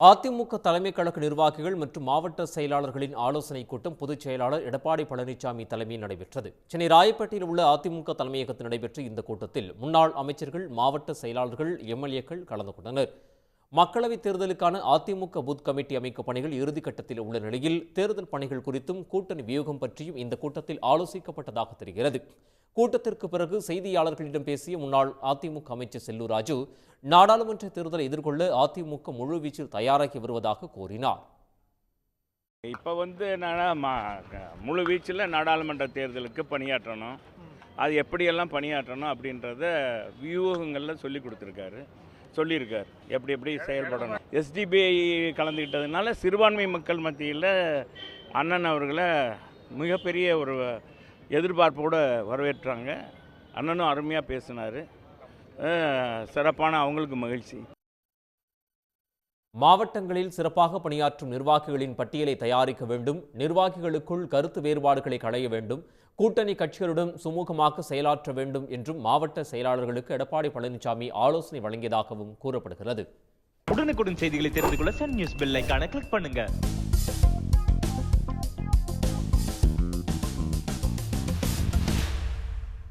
அதிமுக தலைமை கழக நிர்வாகிகள் மற்றும் மாவட்ட செயலாளர்களின் ஆலோசனைக் கூட்டம் பொதுச் செயலாளர் எடப்பாடி பழனிசாமி தலைமையில் நடைபெற்றது. சென்னை ராயப்பேட்டையில் உள்ள அதிமுக தலைமையகத்தில் நடைபெற்ற இந்த கூட்டத்தில் முன்னாள் அமைச்சர்கள் மாவட்ட செயலாளர்கள் எம்எல்ஏக்கள் கலந்து கொண்டனர். மக்களவைத் தேர்தலுக்கான அதிமுக பூத் கமிட்டி அமைக்கும் பணிகள் இறுதிக்கட்டத்தில் உள்ள நிலையில் தேர்தல் பணிகள் குறித்தும் கூட்டணி வியூகம் பற்றியும் இந்த கூட்டத்தில் ஆலோசிக்கப்பட்டதாக தெரிகிறது. கூட்டத்திற்கு பிறகு செய்தியாளர்களிடம் பேசிய முன்னாள் அதிமுக அமைச்சர் செல்லூர் ராஜு நாடாளுமன்ற தேர்தலை எதிர்கொள்ள அதிமுக முழுவீச்சில் தயாராகி வருவதாக கூறினார். இப்போ வந்து என்னன்னா ம- க- முழு வீச்சில் நாடாளுமன்ற தேர்தலுக்கு பணியாற்றணும். அது எப்படியெல்லாம் பணியாற்றணும் அப்படின்றத வியூகங்களில் சொல்லி கொடுத்துருக்காரு. சொல்லியிருக்கார். எப்படி எப்படி செயல்படணும். எஸ்டிபிஐ கலந்துக்கிட்டதுனால சிறுபான்மை மக்கள் மத்தியில் அண்ணன் அவர்களை மிகப்பெரிய ஒரு எதிர்பார்ப்போடு வரவேற்றாங்க. அண்ணனும் அருமையாக பேசினார். சிறப்பான அவங்களுக்கு மகிழ்ச்சி. மாவட்டங்களில் சிறப்பாக பணியாற்றும் நிர்வாகிகளின் பட்டியலை தயாரிக்க வேண்டும். நிர்வாகிகளுக்குள் கருத்து வேறுபாடுகளை களைய வேண்டும். கூட்டணி கட்சிகளுடன் சுமூகமாக செயலாற்ற வேண்டும் என்றும் மாவட்ட செயலாளர்களுக்கு எடப்பாடி பழனிசாமி ஆலோசனை வழங்கியதாகவும் கூறப்படுகிறது. உடனுக்குடன் செய்திகளை தெரிந்து கொள்ள சன் நியூஸ் பெல் ஐகானை கிளிக் பண்ணுங்க.